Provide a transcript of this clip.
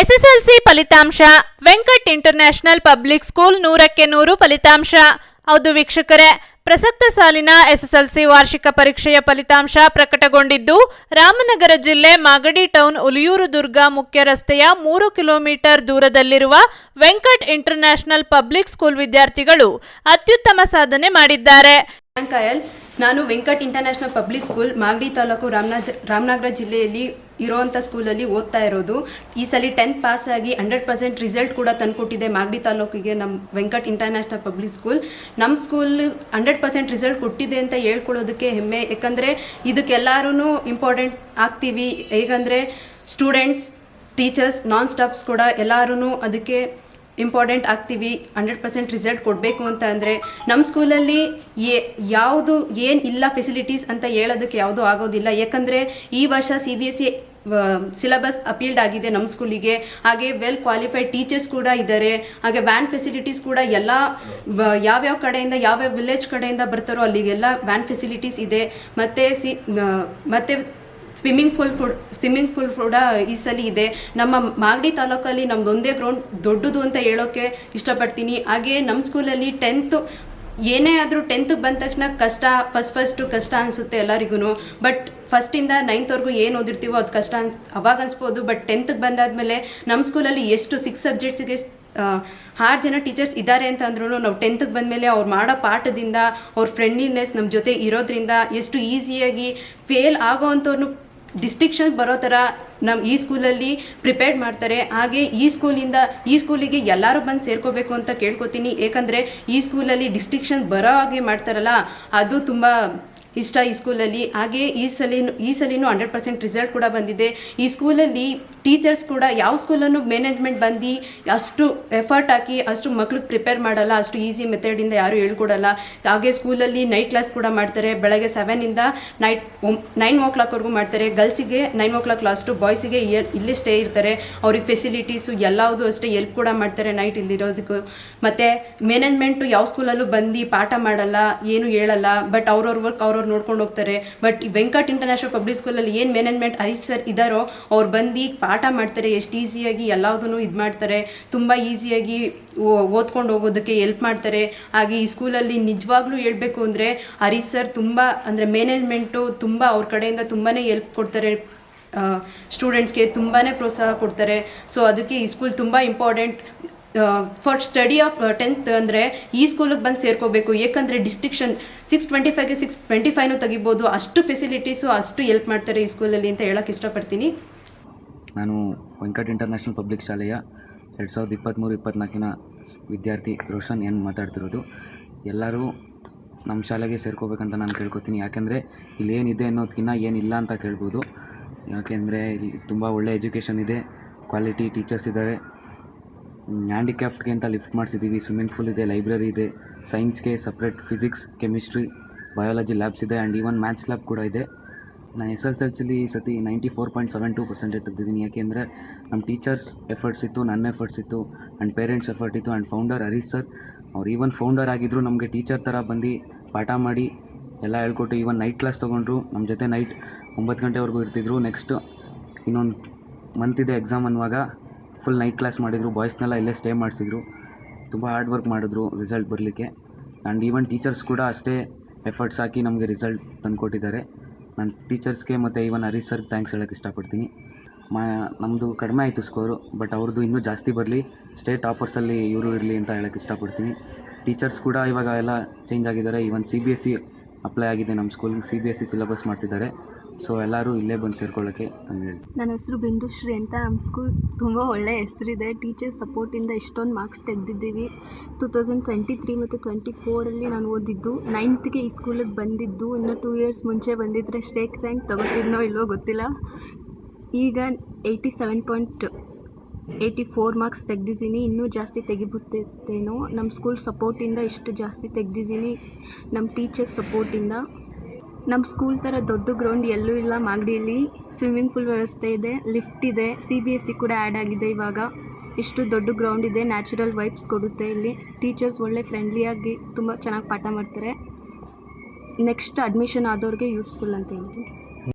SSLC ಫಲಿತಾಂಶ, Venkat international public school ನೂರಕ್ಕೆ ನೂರು ಫಲಿತಾಂಶ. ಹೌದು ವೀಕ್ಷಕರೇ, ಪ್ರಸಕ್ತ ಸಾಲಿನ ಎಸ್ಎಸ್ಎಲ್ಸಿ ವಾರ್ಷಿಕ ಪರೀಕ್ಷೆಯ ಫಲಿತಾಂಶ ಪ್ರಕಟಗೊಂಡಿದ್ದು, ರಾಮನಗರ ಜಿಲ್ಲೆ ಮಾಗಡಿ ಟೌನ್ ಉಲಿಯೂರು ದುರ್ಗ ಮುಖ್ಯ ರಸ್ತೆಯ ಮೂರು ಕಿಲೋಮೀಟರ್ ದೂರದಲ್ಲಿರುವ ವೆಂಕಟ್ ಇಂಟರ್ನ್ಯಾಷನಲ್ ಪಬ್ಲಿಕ್ ಸ್ಕೂಲ್ ವಿದ್ಯಾರ್ಥಿಗಳು ಅತ್ಯುತ್ತಮ ಸಾಧನೆ ಮಾಡಿದ್ದಾರೆ. ನಾನು Venkat international public school Magadi taluk Ramanagara ಜಿಲ್ಲೆಯಲ್ಲಿ ಇರೋವಂಥ ಸ್ಕೂಲಲ್ಲಿ ಓದ್ತಾ ಇರೋದು. ಈ ಸಲ ಟೆಂತ್ ಪಾಸ್ ಆಗಿ ಹಂಡ್ರೆಡ್ ಪರ್ಸೆಂಟ್ ರಿಸಲ್ಟ್ ಕೂಡ ತಂದುಕೊಟ್ಟಿದೆ ಮಾಗಡಿ ತಾಲೂಕಿಗೆ ನಮ್ಮ ವೆಂಕಟ್ ಇಂಟರ್ನ್ಯಾಷನಲ್ ಪಬ್ಲಿಕ್ ಸ್ಕೂಲ್ ನಮ್ಮ ಸ್ಕೂಲ್ ಹಂಡ್ರೆಡ್ ಪರ್ಸೆಂಟ್ ರಿಸಲ್ಟ್ ಕೊಟ್ಟಿದೆ ಅಂತ ಹೇಳ್ಕೊಳ್ಳೋದಕ್ಕೆ ಹೆಮ್ಮೆ. ಯಾಕಂದರೆ ಇದಕ್ಕೆಲ್ಲರೂ ಇಂಪಾರ್ಟೆಂಟ್ ಆಗ್ತೀವಿ. ಹೇಗಂದರೆ ಸ್ಟೂಡೆಂಟ್ಸ್ ಟೀಚರ್ಸ್ ನಾನ್ ಸ್ಟಾಫ್ಸ್ ಕೂಡ ಎಲ್ಲರೂ ಅದಕ್ಕೆ ಇಂಪಾರ್ಟೆಂಟ್ ಆಗ್ತೀವಿ, ಹಂಡ್ರೆಡ್ ಪರ್ಸೆಂಟ್ ರಿಸಲ್ಟ್ ಕೊಡಬೇಕು ಅಂತ ಅಂದರೆ ನಮ್ಮ ಸ್ಕೂಲಲ್ಲಿ ಏ ಯಾವುದು ಏನು ಇಲ್ಲ ಫೆಸಿಲಿಟೀಸ್ ಅಂತ ಹೇಳೋದಕ್ಕೆ ಯಾವುದೂ ಆಗೋದಿಲ್ಲ. ಯಾಕಂದರೆ ಈ ವರ್ಷ C B S C syllabus appealed ಆಗಿದೆ ನಮ್ಮ ಸ್ಕೂಲಿಗೆ. ಹಾಗೆ ವೆಲ್ ಕ್ವಾಲಿಫೈಡ್ ಟೀಚರ್ಸ್ ಕೂಡ ಇದ್ದಾರೆ. ಹಾಗೆ ವ್ಯಾನ್ ಫೆಸಿಲಿಟೀಸ್ ಕೂಡ ಎಲ್ಲ ಯಾವ್ಯಾವ ಕಡೆಯಿಂದ, ಯಾವ್ಯಾವ ವಿಲೇಜ್ ಕಡೆಯಿಂದ ಬರ್ತಾರೋ ಅಲ್ಲಿಗೆಲ್ಲ ವ್ಯಾನ್ ಫೆಸಿಲಿಟೀಸ್ ಇದೆ. ಮತ್ತು ಸಿ ಮತ್ತು swimming pool food swimming pool ಕೂಡ ಈ ಸಲ ಇದೆ. ನಮ್ಮ ಮಾಗಡಿ ತಾಲೂಕಲ್ಲಿ ನಮ್ದೊಂದೇ ಗ್ರೌಂಡ್ ದೊಡ್ಡದು ಅಂತ ಹೇಳೋಕ್ಕೆ ಇಷ್ಟಪಡ್ತೀನಿ. ಹಾಗೆ ನಮ್ಮ ಸ್ಕೂಲಲ್ಲಿ ಟೆಂತು ಏನೇ ಆದರೂ ಟೆಂತ್ಗೆ ಬಂದ ತಕ್ಷಣ ಕಷ್ಟ ಫಸ್ಟ್ ಫಸ್ಟು ಕಷ್ಟ ಅನಿಸುತ್ತೆ ಎಲ್ಲರಿಗೂ ಬಟ್ ಫಸ್ಟಿಂದ ನೈನ್ತ್ವರೆಗೂ ಏನು ಓದಿರ್ತೀವೋ ಅದು ಕಷ್ಟ ಅನ್ಸ್, ಅವಾಗ ಅನಿಸ್ಬೋದು. ಬಟ್ ಟೆಂತ್ಗೆ ಬಂದಾದಮೇಲೆ ನಮ್ಮ ಸ್ಕೂಲಲ್ಲಿ ಎಷ್ಟು ಸಿಕ್ಸ್ ಸಬ್ಜೆಕ್ಟ್ಸಿಗೆ ಆರು ಜನ ಟೀಚರ್ಸ್ ಇದ್ದಾರೆ ಅಂತ ಅಂದ್ರೂ ನಾವು ಟೆಂತ್ಗೆ ಬಂದಮೇಲೆ ಅವ್ರು ಮಾಡೋ ಪಾಠದಿಂದ, ಅವ್ರ ಫ್ರೆಂಡ್ಲಿನೆಸ್ ನಮ್ಮ ಜೊತೆ ಇರೋದ್ರಿಂದ ಎಷ್ಟು ಈಸಿಯಾಗಿ ಫೇಲ್ ಆಗೋ ಅಂಥವ್ರನ್ನು ಡಿಸ್ಟಿಕ್ಷನ್ ಬರೋ ಥರ ನಮ್ಮ ಈ ಸ್ಕೂಲಲ್ಲಿ ಪ್ರಿಪೇರ್ಡ್ ಮಾಡ್ತಾರೆ. ಹಾಗೆ ಈ ಸ್ಕೂಲಿಂದ ಈ ಸ್ಕೂಲಿಗೆ ಎಲ್ಲರೂ ಬಂದು ಸೇರ್ಕೋಬೇಕು ಅಂತ ಕೇಳ್ಕೊತೀನಿ. ಏಕೆಂದರೆ ಈ ಸ್ಕೂಲಲ್ಲಿ ಡಿಸ್ಟಿಕ್ಷನ್ ಬರೋ ಹಾಗೆ ಮಾಡ್ತಾರಲ್ಲ, ಅದು ತುಂಬ ಇಷ್ಟ ಈ ಸ್ಕೂಲಲ್ಲಿ ಹಾಗೆ ಈ ಸಲಿನೂ ಈ ಸಲಿನೂ ಹಂಡ್ರೆಡ್ ಪರ್ಸೆಂಟ್ ರಿಸಲ್ಟ್ ಕೂಡ ಬಂದಿದೆ. ಈ ಸ್ಕೂಲಲ್ಲಿ ಟೀಚರ್ಸ್ ಕೂಡ ಯಾವ ಸ್ಕೂಲನ್ನು ಮ್ಯಾನೇಜ್ಮೆಂಟ್ ಬಂದು ಅಷ್ಟು ಎಫರ್ಟ್ ಹಾಕಿ ಅಷ್ಟು ಮಕ್ಳಿಗೆ ಪ್ರಿಪೇರ್ ಮಾಡಲ್ಲ, ಅಷ್ಟು ಈಸಿ ಮೆಥಡಿಂದ ಯಾರೂ ಹೇಳ್ಕೊಡಲ್ಲ. ಹಾಗೆ ಸ್ಕೂಲಲ್ಲಿ ನೈಟ್ ಕ್ಲಾಸ್ ಕೂಡ ಮಾಡ್ತಾರೆ. ಬೆಳಗ್ಗೆ ಸೆವೆನಿಂದ ನೈಟ್ ನೈನ್ ಓ ಕ್ಲಾಕ್ವರೆಗೂ ಮಾಡ್ತಾರೆ. ಗರ್ಲ್ಸಿಗೆ ನೈನ್ ಓ ಕ್ಲಾಕ್ ಲಾಸ್ಟು ಬಾಯ್ಸಿಗೆ ಇಲ್ಲಿ ಸ್ಟೇ ಇರ್ತಾರೆ. ಅವ್ರಿಗೆ ಫೆಸಿಲಿಟೀಸು ಎಲ್ಲವುದು ಅಷ್ಟೇ ಎಲ್ಪ್ ಕೂಡ ಮಾಡ್ತಾರೆ ನೈಟ್ ಇಲ್ಲಿರೋದಕ್ಕೂ. ಮತ್ತು ಮ್ಯಾನೇಜ್ಮೆಂಟು ಯಾವ ಸ್ಕೂಲಲ್ಲೂ ಬಂದು ಪಾಠ ಮಾಡಲ್ಲ, ಏನು ಹೇಳಲ್ಲ. ಬಟ್ ಅವ್ರವ್ರ ವರ್ಕ್ ಅವ್ರವ್ರು ನೋಡ್ಕೊಂಡು ಹೋಗ್ತಾರೆ. ಬಟ್ ವೆಂಕಟ್ ಇಂಟರ್ನ್ಯಾಷನಲ್ ಪಬ್ಲಿಕ್ ಸ್ಕೂಲಲ್ಲಿ ಏನು ಮ್ಯಾನೇಜ್ಮೆಂಟ್ ಐ ಸರ್ ಇದ್ದಾರೋ, ಅವ್ರು ಬಂದು ಪಾಠ ಮಾಡ್ತಾರೆ, ಎಷ್ಟು ಈಸಿಯಾಗಿ ಎಲ್ಲದನ್ನು ಇದು ಮಾಡ್ತಾರೆ, ತುಂಬ ಈಸಿಯಾಗಿ ಓದ್ಕೊಂಡು ಹೋಗೋದಕ್ಕೆ ಎಲ್ಪ್ ಮಾಡ್ತಾರೆ. ಹಾಗೆ ಈ ಸ್ಕೂಲಲ್ಲಿ ನಿಜವಾಗ್ಲೂ ಹೇಳಬೇಕು ಅಂದರೆ ಹರೀಶ್ ಸರ್ ತುಂಬ, ಅಂದರೆ ಮ್ಯಾನೇಜ್ಮೆಂಟು ತುಂಬ ಅವ್ರ ಕಡೆಯಿಂದ ತುಂಬಾ ಎಲ್ಪ್ ಕೊಡ್ತಾರೆ ಸ್ಟೂಡೆಂಟ್ಸ್ಗೆ ತುಂಬಾ ಪ್ರೋತ್ಸಾಹ ಕೊಡ್ತಾರೆ. ಸೊ ಅದಕ್ಕೆ ಈ ಸ್ಕೂಲ್ ತುಂಬ important. For study of tenth ಅಂದರೆ ಈ ಸ್ಕೂಲಿಗೆ ಬಂದು ಸೇರ್ಕೋಬೇಕು. ಏಕೆಂದರೆ ಡಿಸ್ಟಿಕ್ಷನ್ ಸಿಕ್ಸ್ ಟ್ವೆಂಟಿ ಫೈವ್ಗೆ ಸಿಕ್ಸ್ ಟ್ವೆಂಟಿ ಫೈವ್ನು ತೆಗಿಬೋದು. ಅಷ್ಟು ಫೆಸಿಲಿಟೀಸು, ಅಷ್ಟು ಎಲ್ಪ್ ಮಾಡ್ತಾರೆ ಈ ಸ್ಕೂಲಲ್ಲಿ ಅಂತ ಹೇಳೋಕ್ಕೆ ಇಷ್ಟಪಡ್ತೀನಿ. ನಾನು ವೆಂಕಟ್ ಇಂಟರ್ನ್ಯಾಷನಲ್ ಪಬ್ಲಿಕ್ ಶಾಲೆಯ ಎರಡು ಸಾವಿರದ ಇಪ್ಪತ್ತ್ಮೂರು ಇಪ್ಪತ್ತ್ನಾಲ್ಕಿನ ವಿದ್ಯಾರ್ಥಿ ರೋಷನ್ ಎನ್ ಮಾತಾಡ್ತಿರೋದು. ಎಲ್ಲರೂ ನಮ್ಮ ಶಾಲೆಗೆ ಸೇರ್ಕೋಬೇಕಂತ ನಾನು ಕೇಳ್ಕೊತೀನಿ. ಯಾಕೆಂದರೆ ಇಲ್ಲಿ ಏನಿದೆ ಅನ್ನೋದಕ್ಕಿಂತ ಏನಿಲ್ಲ ಅಂತ ಕೇಳ್ಬೋದು. ಯಾಕೆಂದರೆ ಇಲ್ಲಿ ತುಂಬ ಒಳ್ಳೆ ಎಜುಕೇಷನ್ ಇದೆ, ಕ್ವಾಲಿಟಿ ಟೀಚರ್ಸ್ ಇದ್ದಾರೆ. ಹ್ಯಾಂಡಿಕ್ಯಾಫ್ಟ್ಗೆ ಅಂತ ಲಿಫ್ಟ್ ಮಾಡಿಸಿದ್ದೀವಿ. ಸ್ವಿಮ್ಮಿಂಗ್ ಫೂಲ್ ಇದೆ, ಲೈಬ್ರರಿ ಇದೆ, ಸೈನ್ಸ್ಗೆ separate physics, chemistry, biology labs ಇದೆ, ಆ್ಯಂಡ್ ಈವನ್ ಮ್ಯಾಥ್ಸ್ ಲ್ಯಾಬ್ ಕೂಡ ಇದೆ. ನಾನು ಎಸ್ ಎಲ್ ಸಿಲಿ ಈ ಸತಿ ninety four point seven two percentage ತೆಗೆದಿದ್ದೀನಿ ಯಾಕೆಂದರೆ ನಮ್ಮ ಟೀಚರ್ಸ್ ಎಫರ್ಟ್ಸ್ ಇತ್ತು, ನನ್ನ ಎಫರ್ಟ್ಸ್ ಇತ್ತು ಆ್ಯಂಡ್ ಪೇರೆಂಟ್ಸ್ ಎಫರ್ಟ್ ಇತ್ತು ಆ್ಯಂಡ್ ಫೌಂಡರ್ ಹರೀಶ್ ಸರ್ ಅವ್ರು ಈವನ್ ಫೌಂಡರ್ ಆಗಿದ್ದರು ನಮಗೆ ಟೀಚರ್ ಥರ ಬಂದು ಪಾಠ ಮಾಡಿ ಎಲ್ಲ ಹೇಳ್ಕೊಟ್ಟು ಈವನ್ ನೈಟ್ ಕ್ಲಾಸ್ ತೊಗೊಂಡ್ರು. ನಮ್ಮ ಜೊತೆ ನೈಟ್ ಒಂಬತ್ತು ಗಂಟೆವರೆಗೂ ಇರ್ತಿದ್ರು. ನೆಕ್ಸ್ಟ್ ಇನ್ನೊಂದು ಮಂತ್ ಇದೆ ಎಕ್ಸಾಮ್ ಅನ್ನುವಾಗ ಫುಲ್ ನೈಟ್ ಕ್ಲಾಸ್ ಮಾಡಿದರು. ಬಾಯ್ಸ್ನೆಲ್ಲ ಇಲ್ಲೇ ಸ್ಟೇ ಮಾಡಿಸಿದ್ರು. ತುಂಬ ಹಾರ್ಡ್ ವರ್ಕ್ ಮಾಡಿದ್ರು ರಿಸಲ್ಟ್ ಬರಲಿಕ್ಕೆ. ಆ್ಯಂಡ್ ಈವನ್ ಟೀಚರ್ಸ್ ಕೂಡ ಅಷ್ಟೇ ಎಫರ್ಟ್ಸ್ ಹಾಕಿ ನಮಗೆ ರಿಸಲ್ಟ್ ತಂದುಕೊಟ್ಟಿದ್ದಾರೆ. ನಾನು ಟೀಚರ್ಸ್ಗೆ ಮತ್ತು ಈವನ್ ಹರೀಶ್ ಸರ್ಗೆ ಥ್ಯಾಂಕ್ಸ್ ಹೇಳೋಕ್ಕೆ ಇಷ್ಟಪಡ್ತೀನಿ. ಮಾ ನಮ್ಮದು ಕಡಿಮೆ ಆಯಿತು ಸ್ಕೋರು ಬಟ್ ಅವ್ರದ್ದು ಇನ್ನೂ ಜಾಸ್ತಿ ಬರಲಿ. ಸ್ಟೇಟ್ ಟಾಪರ್ಸಲ್ಲಿ ಇವರು ಇರಲಿ ಅಂತ ಹೇಳೋಕ್ಕೆ ಇಷ್ಟಪಡ್ತೀನಿ. ಟೀಚರ್ಸ್ ಕೂಡ ಇವಾಗ ಎಲ್ಲ ಚೇಂಜ್ ಆಗಿದ್ದಾರೆ. Even C B S C apply ಆಗಿದೆ ನಮ್ಮ ಸ್ಕೂಲಿಗೆ C B S C syllabus ಮಾಡ್ತಿದ್ದಾರೆ. ಸೊ ಎಲ್ಲರೂ ಇಲ್ಲೇ ಬಂದು ಸೇರ್ಕೊಳ್ಳೋಕ್ಕೆ ನಾನು ಹೇಳಿ ನನ್ನ ಹೆಸರು ಬಿಂದುಶ್ರೀ ಅಂತ. ನಮ್ಮ ಸ್ಕೂಲ್ ತುಂಬ ಒಳ್ಳೆ ಹೆಸರಿದೆ. ಟೀಚರ್ಸ್ ಸಪೋರ್ಟಿಂದ ಇಷ್ಟೊಂದು ಮಾರ್ಕ್ಸ್ ತೆಗೆದಿದ್ದೀವಿ. ಟೂ ತೌಸಂಡ್ ಟ್ವೆಂಟಿ ತ್ರೀ ಮತ್ತು ಟ್ವೆಂಟಿ ಫೋರಲ್ಲಿ ನಾನು ಓದಿದ್ದು. ನೈನ್ತ್ಗೆ ಈ ಸ್ಕೂಲಿಗೆ ಬಂದಿದ್ದು. ಇನ್ನು ಟೂ ಇಯರ್ಸ್ ಮುಂಚೆ ಬಂದಿದ್ದರೆ ಸ್ಟೇಕ್ ರ್ಯಾಂಕ್ ತಗೋತಿದ್ನೋ ಇಲ್ವೋ ಗೊತ್ತಿಲ್ಲ. ಈಗ eighty seven point eighty four marks ತೆಗೆದಿದ್ದೀನಿ, ಇನ್ನೂ ಜಾಸ್ತಿ ತೆಗಿಬಿಡ್ತೇನೋ ನಮ್ಮ ಸ್ಕೂಲ್ ಸಪೋರ್ಟಿಂದ ಇಷ್ಟು ಜಾಸ್ತಿ ತೆಗೆದಿದ್ದೀನಿ ನಮ್ಮ ಟೀಚರ್ಸ್ ಸಪೋರ್ಟಿಂದ ನಮ್ಮ ಸ್ಕೂಲ್ ಥರ ದೊಡ್ಡ ಗ್ರೌಂಡ್ ಎಲ್ಲೂ ಇಲ್ಲ ಮಾಗಡಿಯಲ್ಲಿ. ಸ್ವಿಮ್ಮಿಂಗ್ ಪೂಲ್ ವ್ಯವಸ್ಥೆ ಇದೆ ಲಿಫ್ಟ್ ಇದೆ ಸಿ ಬಿ ಎಸ್ ಸಿ ಕೂಡ ಆ್ಯಡ್ ಆಗಿದೆ ಇವಾಗ. ಇಷ್ಟು ದೊಡ್ಡ ಗ್ರೌಂಡ್ ಇದೆ ನ್ಯಾಚುರಲ್ ವೈಬ್ಸ್ ಕೊಡುತ್ತೆ ಇಲ್ಲಿ. ಟೀಚರ್ಸ್ ಒಳ್ಳೆ ಫ್ರೆಂಡ್ಲಿಯಾಗಿ ತುಂಬ ಚೆನ್ನಾಗಿ ಪಾಠ ಮಾಡ್ತಾರೆ. ನೆಕ್ಸ್ಟ್ ಅಡ್ಮಿಷನ್ ಆದವ್ರಿಗೆ ಯೂಸ್ಫುಲ್ ಅಂತ ಹೇಳ್ತೀನಿ.